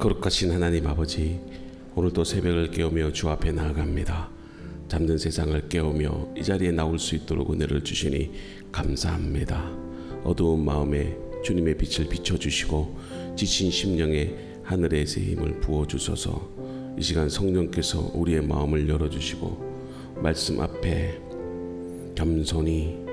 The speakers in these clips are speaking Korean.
거룩하신 하나님 아버지, 오늘도 새벽을 깨우며 주 앞에 나아갑니다. 잠든 세상을 깨우며 이 자리에 나올 수 있도록 은혜를 주시니 감사합니다. 어두운 마음에 주님의 빛을 비춰주시고 지친 심령에 하늘의 새 힘을 부어주소서 이 시간 성령께서 우리의 마음을 열어주시고 말씀 앞에 겸손히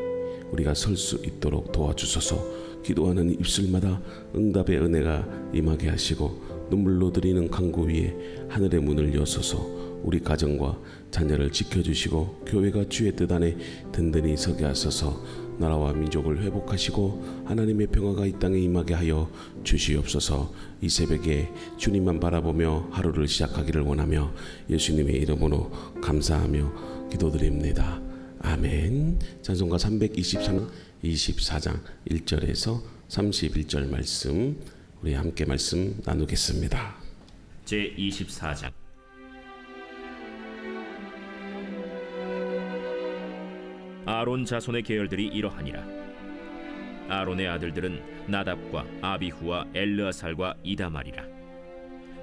우리가 설 수 있도록 도와주소서 기도하는 입술마다 응답의 은혜가 임하게 하시고 눈물로 드리는 강구 위에 하늘의 문을 여소서 우리 가정과 자녀를 지켜주시고 교회가 주의 뜻 안에 든든히 서게 하소서 나라와 민족을 회복하시고 하나님의 평화가 이 땅에 임하게 하여 주시옵소서 이 새벽에 주님만 바라보며 하루를 시작하기를 원하며 예수님의 이름으로 감사하며 기도드립니다. 아멘. 찬송가 323 24장 1절에서 31절 말씀 우리 함께 말씀 나누겠습니다. 제 24장. 아론 자손의 계열들이 이러하니라. 아론의 아들들은 나답과 아비후와 엘르아살과 이다말이라.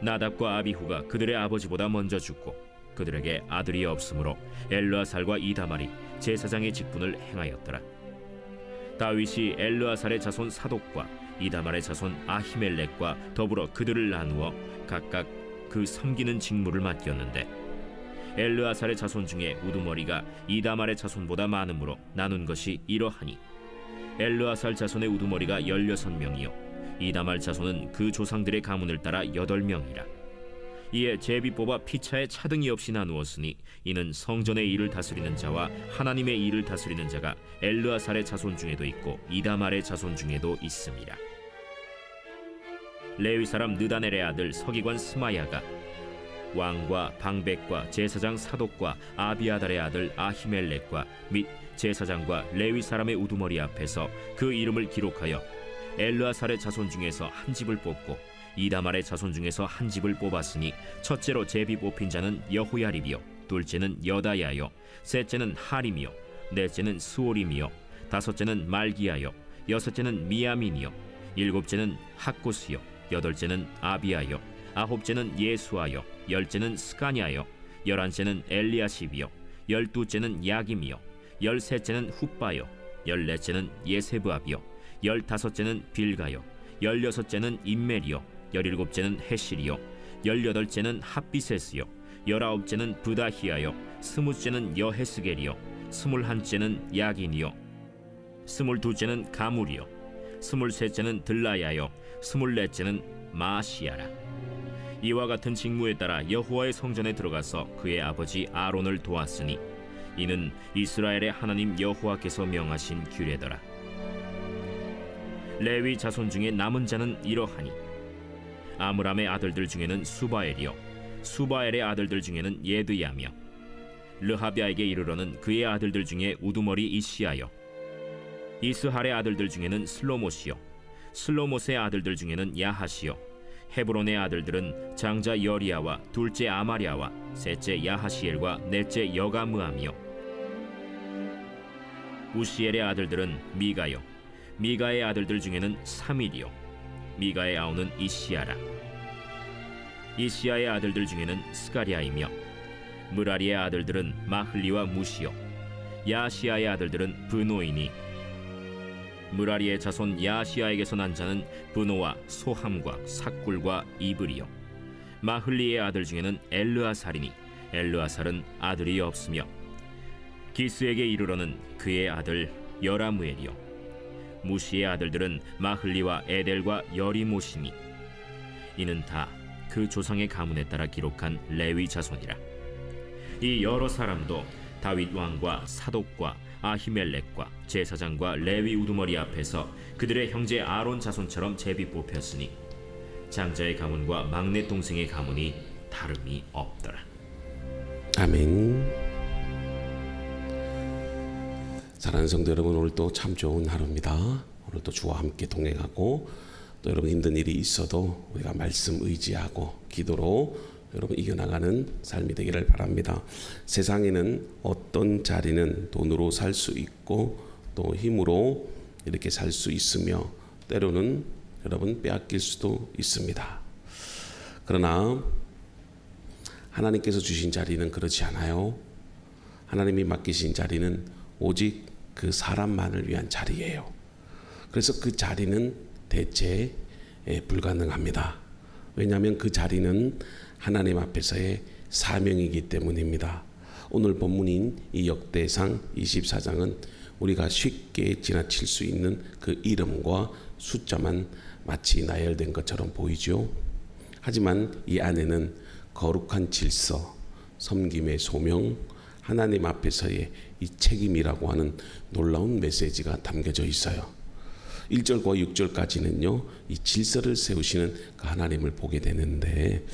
나답과 아비후가 그들의 아버지보다 먼저 죽고 그들에게 아들이 없으므로 엘르아살과 이다말이 제사장의 직분을 행하였더라. 다윗이 엘르아살의 자손 사독과 이다말의 자손 아히멜렉과 더불어 그들을 나누어 각각 그 섬기는 직무를 맡겼는데 엘르아살의 자손 중에 우두머리가 이다말의 자손보다 많으므로 나눈 것이 이러하니 엘르아살 자손의 우두머리가 열여섯 명이요 이다말 자손은 그 조상들의 가문을 따라 여덟 명이라 이에 제비 뽑아 피차에 차등이 없이 나누었으니 이는 성전의 일을 다스리는 자와 하나님의 일을 다스리는 자가 엘르아살의 자손 중에도 있고 이다말의 자손 중에도 있습니다. 레위 사람 느다넬의 아들 서기관 스마야가 왕과 방백과 제사장 사독과 아비아달의 아들 아히멜렉과 및 제사장과 레위 사람의 우두머리 앞에서 그 이름을 기록하여 엘르아살의 자손 중에서 한 집을 뽑고 이다말의 자손 중에서 한 집을 뽑았으니 첫째로 제비 뽑힌 자는 여호야립이요 둘째는 여다야요 셋째는 하림이요 넷째는 스오림이요 다섯째는 말기야요 여섯째는 미야민이요 일곱째는 학구스요 여덟째는 아비야요 아홉째는 예수아요 열째는 스가냐요 열한째는 엘리야십이요 열두째는 야김이요 열셋째는 훗바요 열넷째는 예세브압이요 열다섯째는 빌가요 열여섯째는 인멜이요 열일곱째는 헤실이요 열여덟째는 핫비세스요 열아홉째는 부다히아요 스무째는 여헤스겔이요 스물한째는 야긴이요 스물두째는 가물이요 스물셋째는 들라야요 스물넷째는 마시아라. 이와 같은 직무에 따라 여호와의 성전에 들어가서 그의 아버지 아론을 도왔으니 이는 이스라엘의 하나님 여호와께서 명하신 규례더라. 레위 자손 중에 남은 자는 이러하니 아므람의 아들들 중에는 수바엘이요. 수바엘의 아들들 중에는 예드야며. 르하비아에게 이르러는 그의 아들들 중에 우두머리 이시아요. 이스할의 아들들 중에는 슬로못이요. 슬로못의 아들들 중에는 야하시요. 헤브론의 아들들은 장자 여리야와 둘째 아마리아와 셋째 야하시엘과 넷째 여가므암이요. 우시엘의 아들들은 미가요. 미가의 아들들 중에는 사밀이요 미가의 아우는 이시아라. 이시아의 아들들 중에는 스가리아이며 무라리의 아들들은 마흘리와 무시요 야시아의 아들들은 브노이니. 무라리의 자손 야시아에게서 난 자는 브노와 소함과 삭굴과 이브리요. 마흘리의 아들 중에는 엘르아살이니 엘르아살은 아들이 없으며 기스에게 이르러는 그의 아들 여라무엘이요 무시의 아들들은 마흘리와 에델과 여리 모시니 이는 다 그 조상의 가문에 따라 기록한 레위 자손이라 이 여러 사람도 다윗 왕과 사독과 아히멜렉과 제사장과 레위 우두머리 앞에서 그들의 형제 아론 자손처럼 제비 뽑혔으니 장자의 가문과 막내 동생의 가문이 다름이 없더라. 아멘. 사랑하는 성도 여러분 오늘 또 참 좋은 하루입니다. 오늘 또 주와 함께 동행하고 또 여러분 힘든 일이 있어도 우리가 말씀 의지하고 기도로 여러분 이겨나가는 삶이 되기를 바랍니다. 세상에는 어떤 자리는 돈으로 살 수 있고 또 힘으로 이렇게 살 수 있으며 때로는 여러분 빼앗길 수도 있습니다. 그러나 하나님께서 주신 자리는 그렇지 않아요. 하나님이 맡기신 자리는 오직 그 사람만을 위한 자리예요. 그래서 그 자리는 대체 예, 불가능합니다. 왜냐하면 그 자리는 하나님 앞에서의 사명이기 때문입니다. 오늘 본문인 이 역대상 24장은 우리가 쉽게 지나칠 수 있는 그 이름과 숫자만 마치 나열된 것처럼 보이죠. 하지만 이 안에는 거룩한 질서, 섬김의 소명, 하나님 앞에서의 이 책임이라고 하는 놀라운 메시지가 담겨져 있어요. 1절과 6절까지는요, 이 질서를 세우시는 그 하나님을 보게 되는데,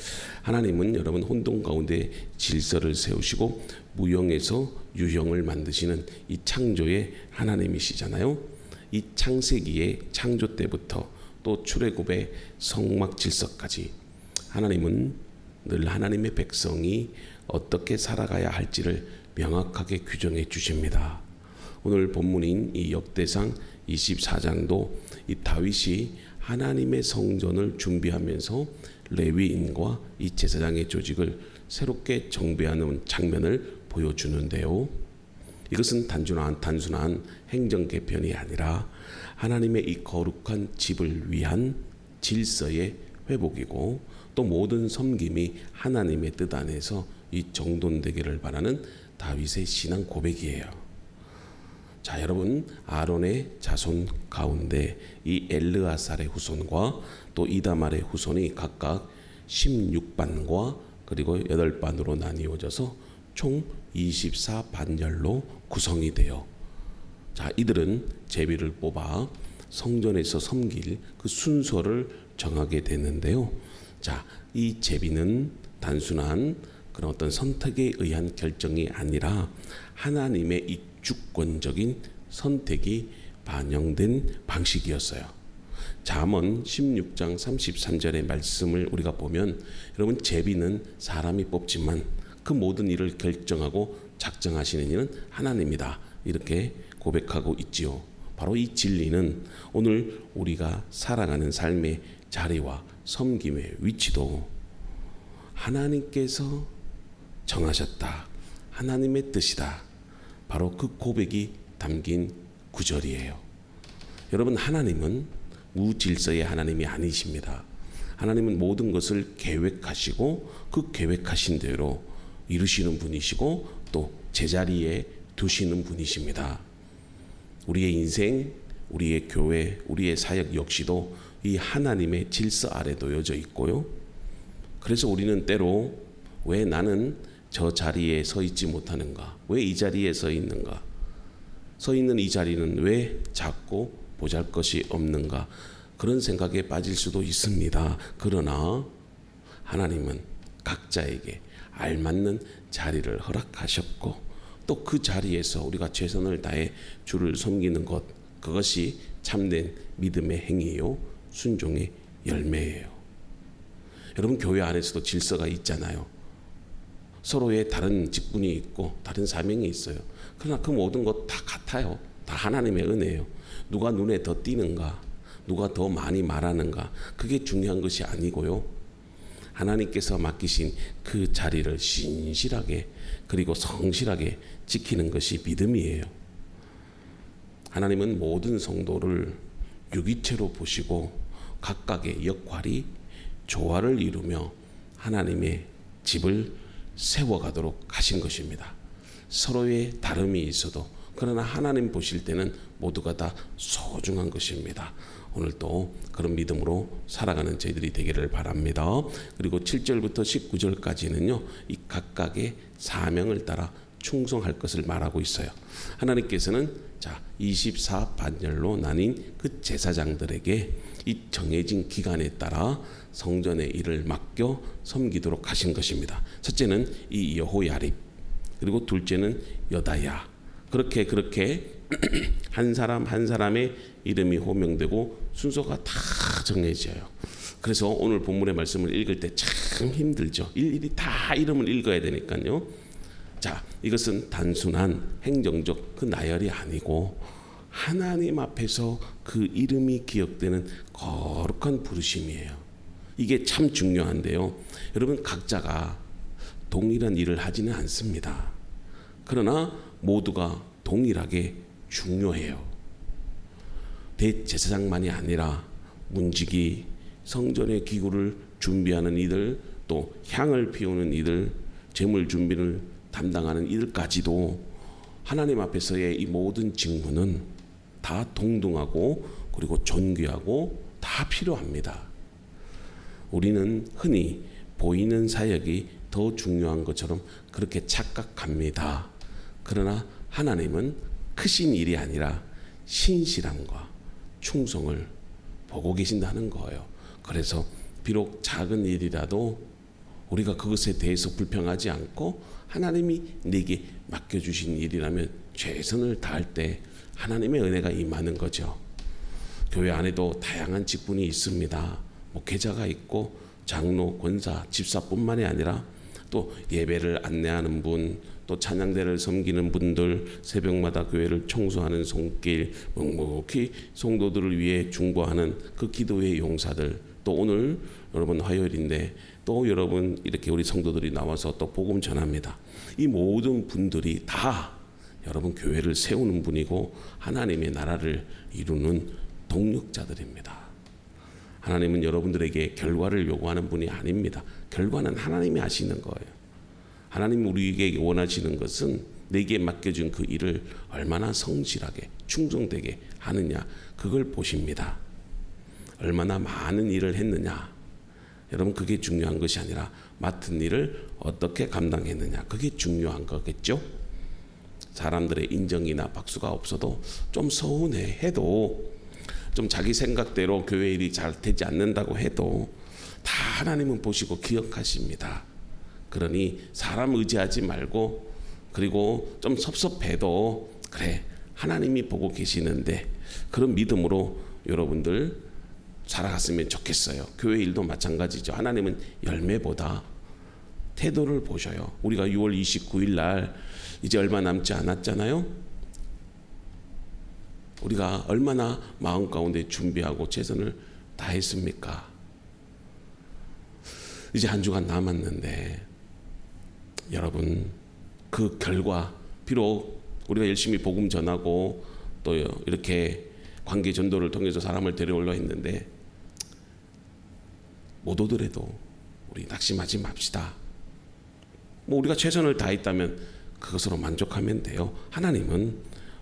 하나님은 여러분 혼돈 가운데 질서를 세우시고, 무형에서 유형을 만드시는 이 창조의 하나님이시잖아요. 이 창세기의 창조 때부터 또 출애굽의 성막 질서까지 하나님은 늘 하나님의 백성이 어떻게 살아가야 할지를 명확하게 규정해 주십니다. 오늘 본문인 이 역대상 24장도 이 다윗이 하나님의 성전을 준비하면서 레위인과 이 제사장의 조직을 새롭게 정비하는 장면을 보여주는데요. 이것은 단순한 단순한 행정 개편이 아니라 하나님의 이 거룩한 집을 위한 질서의 회복이고 또 모든 섬김이 하나님의 뜻 안에서 이 정돈되기를 바라는 다윗의 신앙 고백이에요. 자, 여러분 아론의 자손 가운데 이 엘르아살의 후손과 또 이다말의 후손이 각각 16반과 그리고 8반으로 나뉘어져서 총 24반열로 구성이 되어 자, 이들은 제비를 뽑아 성전에서 섬길 그 순서를 정하게 되는데요. 자, 이 제비는 단순한 그런 어떤 선택에 의한 결정이 아니라 하나님의 이 주권적인 선택이 반영된 방식이었어요. 잠언 16장 33절의 말씀을 우리가 보면 여러분 제비는 사람이 뽑지만 그 모든 일을 결정하고 작정하시는 이는 하나님이다. 이렇게 고백하고 있지요. 바로 이 진리는 오늘 우리가 살아가는 삶의 자리와 섬김의 위치도 하나님께서 정하셨다. 하나님의 뜻이다. 바로 그 고백이 담긴 구절이에요. 여러분 하나님은 무질서의 하나님이 아니십니다. 하나님은 모든 것을 계획하시고 그 계획하신 대로 이루시는 분이시고 또 제자리에 두시는 분이십니다. 우리의 인생, 우리의 교회, 우리의 사역 역시도 이 하나님의 질서 아래 놓여져 있고요. 그래서 우리는 때로 왜 나는 저 자리에 서 있지 못하는가? 왜 이 자리에 서 있는가? 서 있는 이 자리는 왜 작고 보잘 것이 없는가? 그런 생각에 빠질 수도 있습니다. 그러나 하나님은 각자에게 알맞는 자리를 허락하셨고 또 그 자리에서 우리가 최선을 다해 주를 섬기는 것 그것이 참된 믿음의 행위요 순종의 열매예요. 여러분 교회 안에서도 질서가 있잖아요. 서로의 다른 직분이 있고 다른 사명이 있어요. 그러나 그 모든 것 다 같아요. 다 하나님의 은혜예요. 누가 눈에 더 띄는가, 누가 더 많이 말하는가, 그게 중요한 것이 아니고요. 하나님께서 맡기신 그 자리를 신실하게 그리고 성실하게 지키는 것이 믿음이에요. 하나님은 모든 성도를 유기체로 보시고 각각의 역할이 조화를 이루며 하나님의 집을 세워가도록 하신 것입니다. 서로의 다름이 있어도 그러나 하나님 보실 때는 모두가 다 소중한 것입니다. 오늘도 그런 믿음으로 살아가는 저희들이 되기를 바랍니다. 그리고 7절부터 19절까지는요, 이 각각의 사명을 따라 충성할 것을 말하고 있어요. 하나님께서는 자, 24반열로 나뉜 그 제사장들에게 이 정해진 기간에 따라 성전의 일을 맡겨 섬기도록 하신 것입니다. 첫째는 이 여호야립, 그리고 둘째는 여다야. 그렇게 그렇게 한 사람 한 사람의 이름이 호명되고 순서가 다 정해져요. 그래서 오늘 본문의 말씀을 읽을 때 참 힘들죠. 일일이 다 이름을 읽어야 되니까요. 자, 이것은 단순한 행정적 그 나열이 아니고 하나님 앞에서 그 이름이 기억되는 거룩한 부르심이에요. 이게 참 중요한데요. 여러분 각자가 동일한 일을 하지는 않습니다. 그러나 모두가 동일하게 중요해요. 대제사장만이 아니라 문지기, 성전의 기구를 준비하는 이들, 또 향을 피우는 이들, 재물 준비를 담당하는 이들까지도 하나님 앞에서의 이 모든 직무는 다 동등하고 그리고 존귀하고 다 필요합니다. 우리는 흔히 보이는 사역이 더 중요한 것처럼 그렇게 착각합니다. 그러나 하나님은 크신 일이 아니라 신실함과 충성을 보고 계신다는 거예요. 그래서 비록 작은 일이라도 우리가 그것에 대해서 불평하지 않고 하나님이 내게 맡겨주신 일이라면 최선을 다할 때 하나님의 은혜가 임하는 거죠. 교회 안에도 다양한 직분이 있습니다. 목회자가 있고 장로, 권사, 집사뿐만이 아니라 또 예배를 안내하는 분, 또 찬양대를 섬기는 분들, 새벽마다 교회를 청소하는 손길, 묵묵히 성도들을 위해 중보하는 그 기도의 용사들, 또 오늘 여러분 화요일인데 또 여러분 이렇게 우리 성도들이 나와서 또 복음 전합니다. 이 모든 분들이 다 여러분 교회를 세우는 분이고 하나님의 나라를 이루는 동력자들입니다. 하나님은 여러분들에게 결과를 요구하는 분이 아닙니다. 결과는 하나님이 하시는 거예요. 하나님 우리에게 원하시는 것은 내게 맡겨준 그 일을 얼마나 성실하게 충성되게 하느냐 그걸 보십니다. 얼마나 많은 일을 했느냐 여러분 그게 중요한 것이 아니라 맡은 일을 어떻게 감당했느냐 그게 중요한 거겠죠. 사람들의 인정이나 박수가 없어도 좀 서운해 해도 좀 자기 생각대로 교회 일이 잘 되지 않는다고 해도 다 하나님은 보시고 기억하십니다. 그러니 사람 의지하지 말고 그리고 좀 섭섭해도 그래 하나님이 보고 계시는데 그런 믿음으로 여러분들 살아갔으면 좋겠어요. 교회 일도 마찬가지죠. 하나님은 열매보다 태도를 보셔요. 우리가 6월 29일 날 이제 얼마 남지 않았잖아요. 우리가 얼마나 마음 가운데 준비하고 최선을 다했습니까? 이제 한 주간 남았는데 여러분 그 결과 비록 우리가 열심히 복음 전하고 또 이렇게 관계 전도를 통해서 사람을 데려오려 했는데 못 오더라도 우리 낙심하지 맙시다. 뭐 우리가 최선을 다했다면 그것으로 만족하면 돼요. 하나님은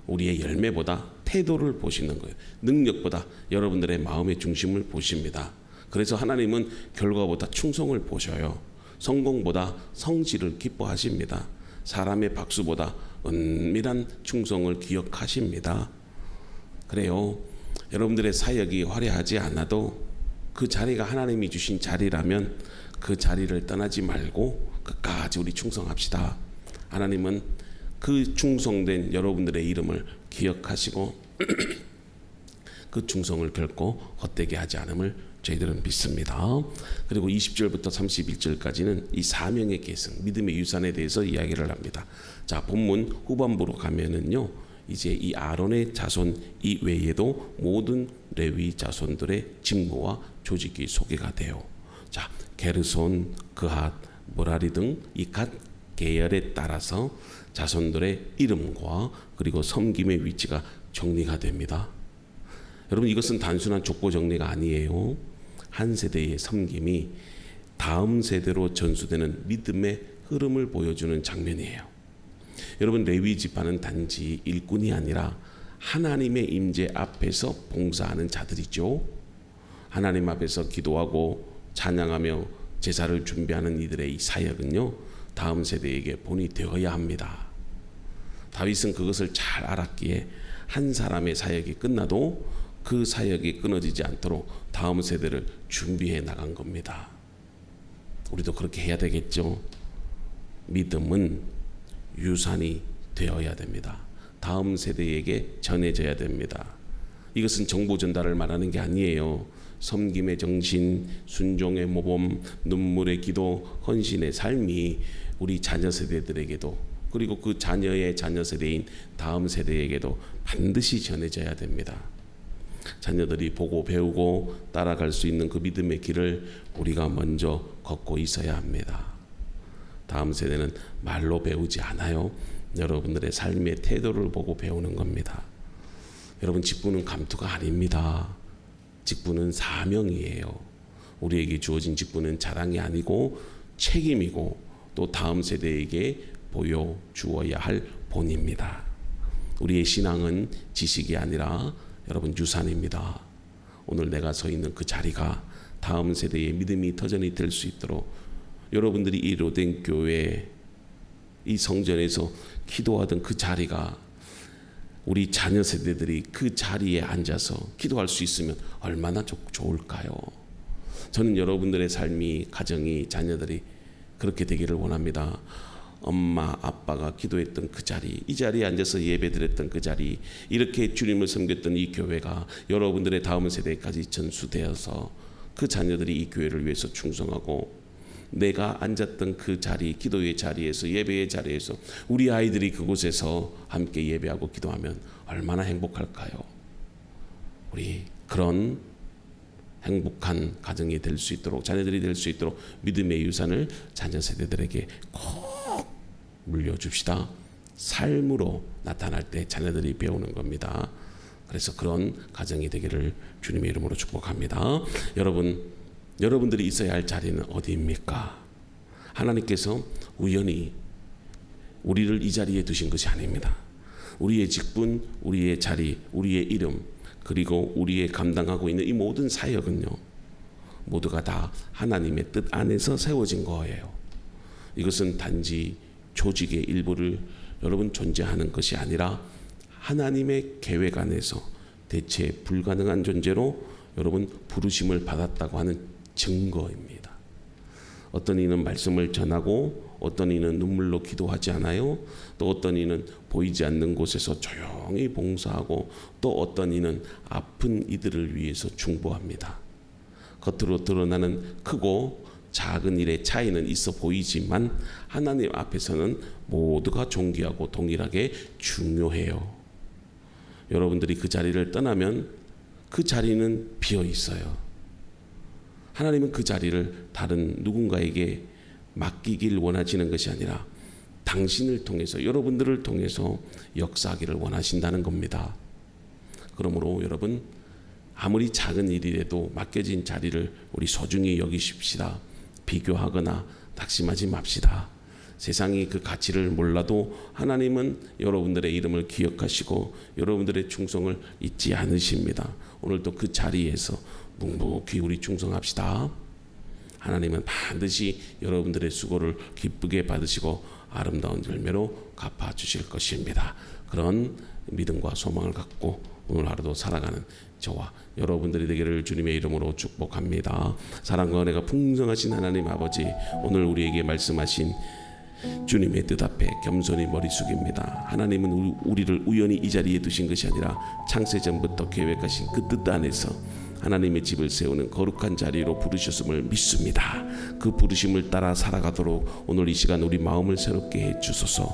우리의 열매보다 태도를 보시는 거예요. 능력보다 여러분들의 마음의 중심을 보십니다. 그래서 하나님은 결과보다 충성을 보셔요. 성공보다 성실을 기뻐하십니다. 사람의 박수보다 은밀한 충성을 기억하십니다. 그래요. 여러분들의 사역이 화려하지 않아도 그 자리가 하나님이 주신 자리라면 그 자리를 떠나지 말고 끝까지 우리 충성합시다. 하나님은 그 충성된 여러분들의 이름을 기억하시고 그 충성을 결코 헛되게 하지 않음을 저희들은 믿습니다. 그리고 20절부터 31절까지는 이 사명의 계승, 믿음의 유산에 대해서 이야기를 합니다. 자, 본문 후반부로 가면은요. 이제 이 아론의 자손 이 외에도 모든 레위 자손들의 직무와 조직이 소개가 돼요. 자, 게르손, 그핫, 모라리 등 이 각 계열에 따라서 자손들의 이름과 그리고 섬김의 위치가 정리가 됩니다. 여러분 이것은 단순한 족보 정리가 아니에요. 한 세대의 섬김이 다음 세대로 전수되는 믿음의 흐름을 보여주는 장면이에요. 여러분 레위 지파는 단지 일꾼이 아니라 하나님의 임재 앞에서 봉사하는 자들이죠. 하나님 앞에서 기도하고 찬양하며 제사를 준비하는 이들의 이 사역은요. 다음 세대에게 본이 되어야 합니다. 다윗은 그것을 잘 알았기에 한 사람의 사역이 끝나도 그 사역이 끊어지지 않도록 다음 세대를 준비해 나간 겁니다. 우리도 그렇게 해야 되겠죠. 믿음은 유산이 되어야 됩니다. 다음 세대에게 전해져야 됩니다. 이것은 정보 전달을 말하는 게 아니에요. 섬김의 정신, 순종의 모범, 눈물의 기도, 헌신의 삶이 우리 자녀 세대들에게도 그리고 그 자녀의 자녀 세대인 다음 세대에게도 반드시 전해져야 됩니다. 자녀들이 보고 배우고 따라갈 수 있는 그 믿음의 길을 우리가 먼저 걷고 있어야 합니다. 다음 세대는 말로 배우지 않아요. 여러분들의 삶의 태도를 보고 배우는 겁니다. 여러분 직분은 감투가 아닙니다. 직분은 사명이에요. 우리에게 주어진 직분은 자랑이 아니고 책임이고 또 다음 세대에게 보여 주어야 할 본입니다. 우리의 신앙은 지식이 아니라 여러분 유산입니다. 오늘 내가 서 있는 그 자리가 다음 세대의 믿음이 터전이 될 수 있도록 여러분들이 이 로덴 교회 이 성전에서 기도하던 그 자리가 우리 자녀 세대들이 그 자리에 앉아서 기도할 수 있으면 얼마나 좋, 좋을까요? 저는 여러분들의 삶이 가정이 자녀들이 그렇게 되기를 원합니다. 엄마 아빠가 기도했던 그 자리 이 자리에 앉아서 예배드렸던 그 자리 이렇게 주님을 섬겼던 이 교회가 여러분들의 다음 세대까지 전수되어서 그 자녀들이 이 교회를 위해서 충성하고 내가 앉았던 그 자리 기도의 자리에서 예배의 자리에서 우리 아이들이 그곳에서 함께 예배하고 기도하면 얼마나 행복할까요? 우리 그런 행복한 가정이 될 수 있도록 자녀들이 될 수 있도록 믿음의 유산을 자녀 세대들에게 꼭 물려줍시다. 삶으로 나타날 때 자녀들이 배우는 겁니다. 그래서 그런 가정이 되기를 주님의 이름으로 축복합니다. 여러분, 여러분들이 있어야 할 자리는 어디입니까? 하나님께서 우연히 우리를 이 자리에 두신 것이 아닙니다. 우리의 직분, 우리의 자리, 우리의 이름, 그리고 우리의 감당하고 있는 이 모든 사역은요, 모두가 다 하나님의 뜻 안에서 세워진 거예요. 이것은 단지 조직의 일부를 여러분 존재하는 것이 아니라 하나님의 계획 안에서 대체 불가능한 존재로 여러분 부르심을 받았다고 하는 증거입니다. 어떤 이는 말씀을 전하고 어떤 이는 눈물로 기도하지 않아요. 또 어떤 이는 보이지 않는 곳에서 조용히 봉사하고 또 어떤 이는 아픈 이들을 위해서 중보합니다. 겉으로 드러나는 크고 작은 일의 차이는 있어 보이지만 하나님 앞에서는 모두가 존귀하고 동일하게 중요해요. 여러분들이 그 자리를 떠나면 그 자리는 비어 있어요. 하나님은 그 자리를 다른 누군가에게 맡기길 원하시는 것이 아니라 당신을 통해서 여러분들을 통해서 역사하기를 원하신다는 겁니다. 그러므로 여러분 아무리 작은 일이라도 맡겨진 자리를 우리 소중히 여기십시다. 비교하거나 낙심하지 맙시다. 세상이 그 가치를 몰라도 하나님은 여러분들의 이름을 기억하시고 여러분들의 충성을 잊지 않으십니다. 오늘도 그 자리에서 묵묵히 우리 충성합시다. 하나님은 반드시 여러분들의 수고를 기쁘게 받으시고 아름다운 열매로 갚아 주실 것입니다. 그런 믿음과 소망을 갖고 오늘 하루도 살아가는 저와 여러분들이 되기를 주님의 이름으로 축복합니다. 사랑과 은혜가 풍성하신 하나님 아버지 오늘 우리에게 말씀하신 주님의 뜻 앞에 겸손히 머리 숙입니다. 하나님은 우리- 우리를 우연히 이 자리에 두신 것이 아니라 창세 전부터 계획하신 그 뜻 안에서 하나님의 집을 세우는 거룩한 자리로 부르셨음을 믿습니다. 그 부르심을 따라 살아가도록 오늘 이 시간 우리 마음을 새롭게 해 주소서.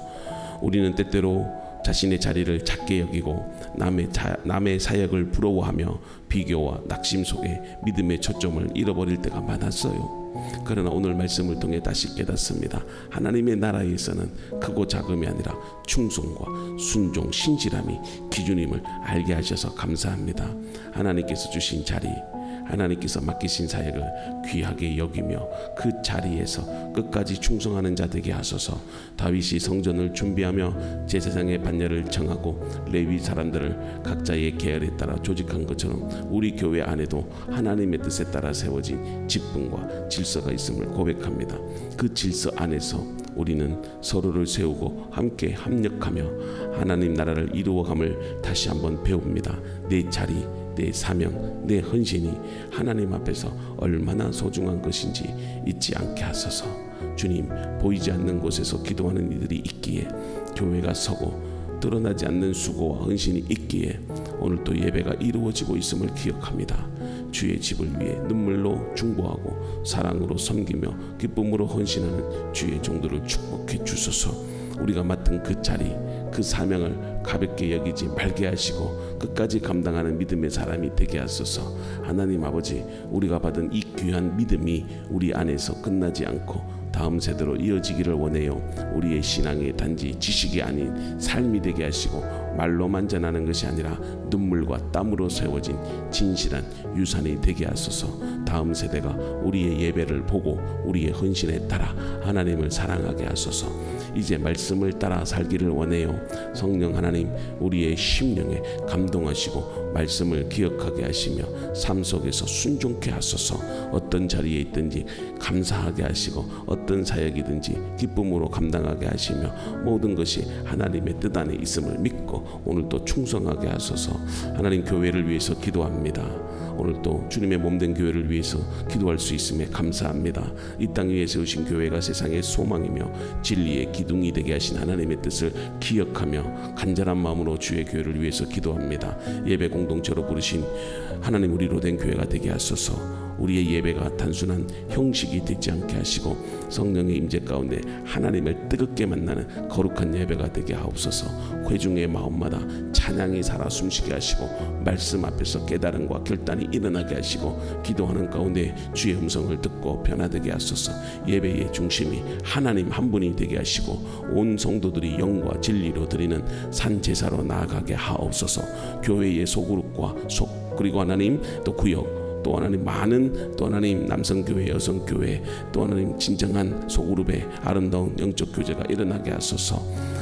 우리는 때때로 자신의 자리를 작게 여기고 남의 자, 남의 사역을 부러워하며 비교와 낙심 속에 믿음의 초점을 잃어버릴 때가 많았어요. 그러나 오늘 말씀을 통해 다시 깨닫습니다. 하나님의 나라에서는 크고 작음이 아니라 충성과 순종, 신실함이 기준임을 알게 하셔서 감사합니다. 하나님께서 주신 자리, 하나님께서 맡기신 사역을 귀하게 여기며 그 자리에서 끝까지 충성하는 자 되게 하소서. 다윗이 성전을 준비하며 제사장의 반열을 정하고 레위 사람들을 각자의 계열에 따라 조직한 것처럼 우리 교회 안에도 하나님의 뜻에 따라 세워진 직분과 질서가 있음을 고백합니다. 그 질서 안에서 우리는 서로를 세우고 함께 합력하며 하나님 나라를 이루어감을 다시 한번 배웁니다. 내 자리 내 사명, 내 헌신이 하나님 앞에서 얼마나 소중한 것인지 잊지 않게 하소서. 주님, 보이지 않는 곳에서 기도하는 이들이 있기에 교회가 서고 드러나지 않는 수고와 헌신이 있기에 오늘 또 예배가 이루어지고 있음을 기억합니다. 주의 집을 위해 눈물로 중보하고 사랑으로 섬기며 기쁨으로 헌신하는 주의 종들을 축복해 주소서. 우리가 맡은 그 자리, 그 사명을 가볍게 여기지 말게 하시고 끝까지 감당하는 믿음의 사람이 되게 하소서. 하나님 아버지, 우리가 받은 이 귀한 믿음이 우리 안에서 끝나지 않고 다음 세대로 이어지기를 원해요. 우리의 신앙이 단지 지식이 아닌 삶이 되게 하시고 말로만 전하는 것이 아니라 눈물과 땀으로 세워진 진실한 유산이 되게 하소서. 다음 세대가 우리의 예배를 보고 우리의 헌신에 따라 하나님을 사랑하게 하소서. 이제 말씀을 따라 살기를 원해요. 성령 하나님 우리의 심령에 감동하시고 말씀을 기억하게 하시며 삶 속에서 순종케 하소서. 어떤 자리에 있든지 감사하게 하시고 어떤 사역이든지 기쁨으로 감당하게 하시며 모든 것이 하나님의 뜻 안에 있음을 믿고 오늘도 충성하게 하소서. 하나님 교회를 위해서 기도합니다. 오늘도 주님의 몸된 교회를 위해서 기도할 수 있음에 감사합니다. 이 땅 위에 세우신 교회가 세상의 소망이며 진리의 기둥이 되게 하신 하나님의 뜻을 기억하며 간절한 마음으로 주의 교회를 위해서 기도합니다. 예배 공동체로 부르신 하나님 우리로 된 교회가 되게 하소서. 우리의 예배가 단순한 형식이 되지 않게 하시고 성령의 임재 가운데 하나님을 뜨겁게 만나는 거룩한 예배가 되게 하옵소서. 회중의 마음마다 찬양이 살아 숨쉬게 하시고 말씀 앞에서 깨달음과 결단이 일어나게 하시고 기도하는 가운데 주의 음성을 듣고 변화되게 하소서. 예배의 중심이 하나님 한 분이 되게 하시고 온 성도들이 영과 진리로 드리는 산 제사로 나아가게 하옵소서. 교회의 소그룹과 속 그리고 하나님 또 구역 또 하나님 많은 또 하나님 남성교회 여성교회 또 하나님 진정한 소그룹의 아름다운 영적 교제가 일어나게 하소서.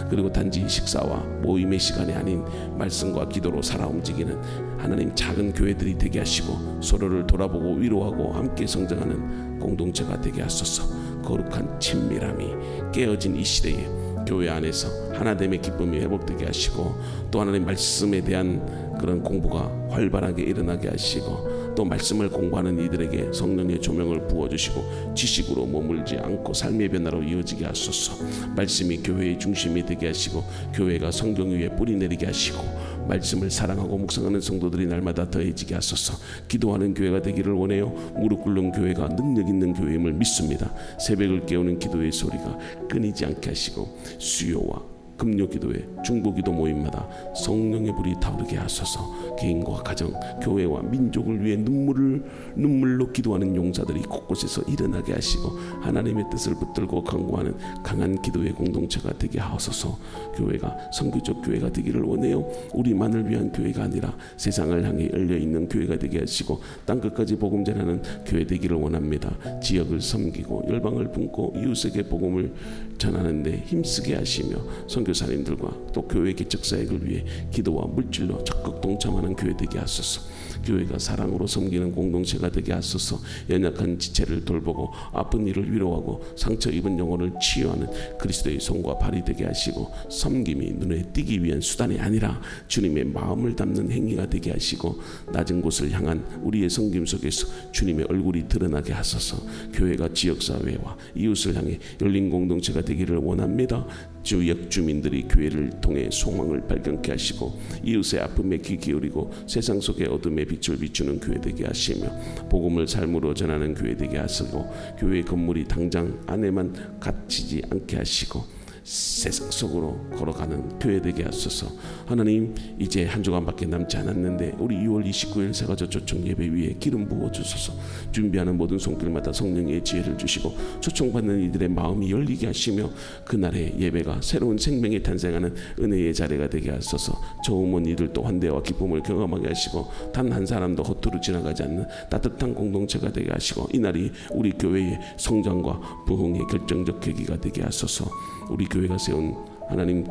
그리고 단지 식사와 모임의 시간이 아닌 말씀과 기도로 살아 움직이는 하나님 작은 교회들이 되게 하시고 서로를 돌아보고 위로하고 함께 성장하는 공동체가 되게 하소서. 거룩한 친밀함이 깨어진 이 시대에 교회 안에서 하나됨의 기쁨이 회복되게 하시고 또 하나님 말씀에 대한 그런 공부가 활발하게 일어나게 하시고 또 말씀을 공부하는 이들에게 성령의 조명을 부어주시고 지식으로 머물지 않고 삶의 변화로 이어지게 하소서. 말씀이 교회의 중심이 되게 하시고 교회가 성경 위에 뿌리 내리게 하시고 말씀을 사랑하고 묵상하는 성도들이 날마다 더해지게 하소서. 기도하는 교회가 되기를 원해요. 무릎 꿇는 교회가 능력 있는 교회임을 믿습니다. 새벽을 깨우는 기도의 소리가 끊이지 않게 하시고 수요와 금요 기도회, 중보 기도 모임마다 성령의 불이 타오르게 하소서. 개인과 가정, 교회와 민족을 위해 눈물을 눈물로 기도하는 용사들이 곳곳에서 일어나게 하시고 하나님의 뜻을 붙들고 강구하는 강한 기도의 공동체가 되게 하소서. 교회가 선교적 교회가 되기를 원해요. 우리만을 위한 교회가 아니라 세상을 향해 열려 있는 교회가 되게 하시고 땅 끝까지 복음 전하는 교회 되기를 원합니다. 지역을 섬기고 열방을 품고 이웃에게 복음을 전하는데 힘쓰게 하시며 선교사님들과 또 교회 개척 사역을 위해 기도와 물질로 적극 동참하는 교회 되게 하소서. 교회가 사랑으로 섬기는 공동체가 되게 하소서. 연약한 지체를 돌보고 아픈 이를 위로하고 상처 입은 영혼을 치유하는 그리스도의 손과 발이 되게 하시고 섬김이 눈에 띄기 위한 수단이 아니라 주님의 마음을 담는 행위가 되게 하시고 낮은 곳을 향한 우리의 섬김 속에서 주님의 얼굴이 드러나게 하소서. 교회가 지역 사회와 이웃을 향해 열린 공동체가 되기를 원합니다. 지역 주민들이 교회를 통해 소망을 발견케 하시고 이웃의 아픔에 귀 기울이고 세상 속의 어둠에 빛을 비추는 교회 되게 하시며 복음을 삶으로 전하는 교회 되게 하시고 교회 건물이 당장 안에만 갇히지 않게 하시고 세상 속으로 걸어가는 교회 되게 하소서. 하나님 이제 한 주간밖에 남지 않았는데 우리 2월 29일 세가족 초청 예배 위에 기름 부어 주소서. 준비하는 모든 손길마다 성령의 지혜를 주시고 초청받는 이들의 마음이 열리게 하시며 그날의 예배가 새로운 생명이 탄생하는 은혜의 자리가 되게 하소서. 온 이들도 환대와 기쁨을 경험하게 하시고 단 한 사람도 헛으로 지나가지 않는 따뜻한 공동체가 되게 하시고 이날이 우리 교회의 성장과 부흥의 결정적 계기가 되게 하소서. 우리 교회가 세운 하나님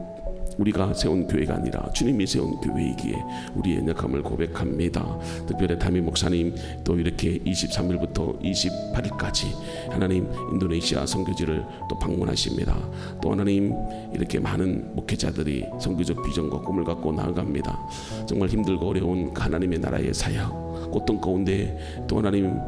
우리가 세운 교회가 아니라 주님이 세운 교회이기에 우리의 연약함을 고백합니다. 특별히 담임 목사님 또 이렇게 23일부터 28일까지 하나님 인도네시아 선교지를 또 방문하십니다. 또 하나님 이렇게 많은 목회자들이 선교적 비전과 꿈을 갖고 나아갑니다. 정말 힘들고 어려운 하나님의 나라의 사역 고통 가운데 또 하나님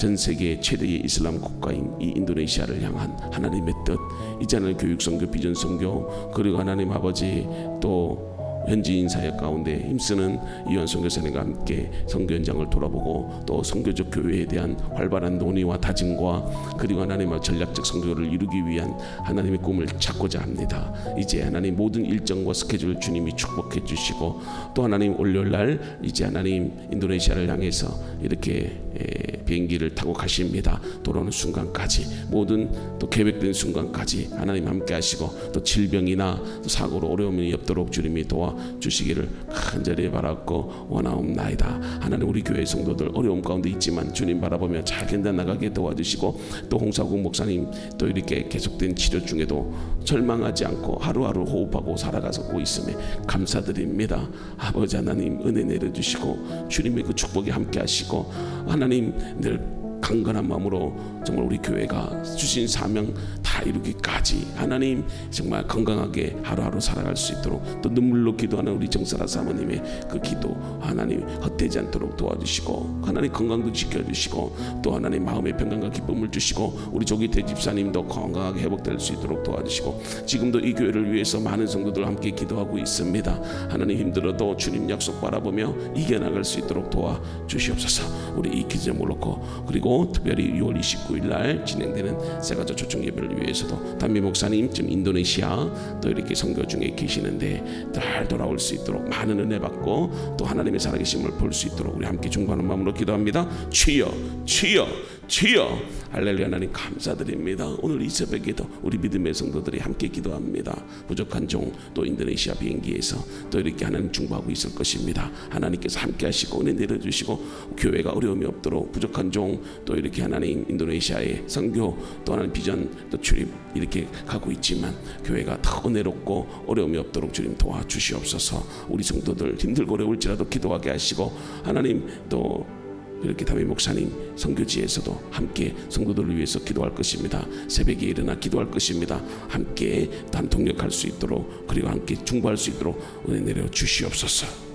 전 세계 최대의 이슬람 국가인 이 인도네시아를 향한 하나님의 뜻, 이제는 교육 선교, 비전 선교, 그리고 하나님 아버지 또 현지인 사역 가운데 힘쓰는 이현 선교사님과 함께 선교 현장을 돌아보고 또 선교적 교회에 대한 활발한 논의와 다짐과 그리고 하나님의 전략적 선교를 이루기 위한 하나님의 꿈을 찾고자 합니다. 이제 하나님 모든 일정과 스케줄 주님이 축복해 주시고 또 하나님 월요일 날 이제 하나님 인도네시아를 향해서 이렇게 에, 비행기를 타고 가십니다. 돌아오는 순간까지 모든 또 계획된 순간까지 하나님 함께 하시고 또 질병이나 또 사고로 어려움이 없도록 주님이 도와 주시기를 간절히 바랐고 원하옵나이다. 하나님 우리 교회 성도들 어려움 가운데 있지만 주님 바라보며 잘 견뎌 나가게 도와주시고 또 홍사국 목사님 또 이렇게 계속된 치료 중에도 절망하지 않고 하루하루 호흡하고 살아가고 있음에 감사드립니다. 아버지 하나님 은혜 내려주시고 주님의 그 축복이 함께 하시고 하나님 늘 강건한 마음으로 정말 우리 교회가 주신 사명 다 이루기까지 하나님 정말 건강하게 하루하루 살아갈 수 있도록 또 눈물로 기도하는 우리 정사라 사모님의 그 기도 하나님 헛되지 않도록 도와주시고 하나님 건강도 지켜주시고 또 하나님 마음의 평강과 기쁨을 주시고 우리 조기태 집사님도 건강하게 회복될 수 있도록 도와주시고 지금도 이 교회를 위해서 많은 성도들 함께 기도하고 있습니다. 하나님 힘들어도 주님 약속 바라보며 이겨나갈 수 있도록 도와주시옵소서. 우리 이 기점을 놓고 그리고 특별히 6월 29일 날 진행되는 세가족 초청 예배를 위해 서도 담비 목사님 지금 인도네시아 또 이렇게 선교 중에 계시는데 잘 돌아올 수 있도록 많은 은혜 받고 또 하나님의 살아계심을 볼 수 있도록 우리 함께 중보하는 마음으로 기도합니다. 주여 주여 주여. 할렐루야 하나님 감사드립니다. 오늘 이 새벽에도 우리 믿음의 성도들이 함께 기도합니다. 부족한 종 또 인도네시아 비행기에서 또 이렇게 하나님 중보하고 있을 것입니다. 하나님께서 함께 하시고 은혜 내려주시고 교회가 어려움이 없도록 부족한 종 또 이렇게 하나님 인도네시아의 선교 또 하나님 비전 또 출입 이렇게 가고 있지만 교회가 더 은혜롭고 어려움이 없도록 주님 도와주시옵소서. 우리 성도들 힘들고 어려울지라도 기도하게 하시고 하나님 또 이렇게 담임 목사님 선교지에서도 함께 성도들을 위해서 기도할 것입니다. 새벽에 일어나 기도할 것입니다. 함께 단통역할 수 있도록 그리고 함께 중보할 수 있도록 은혜 내려 주시옵소서.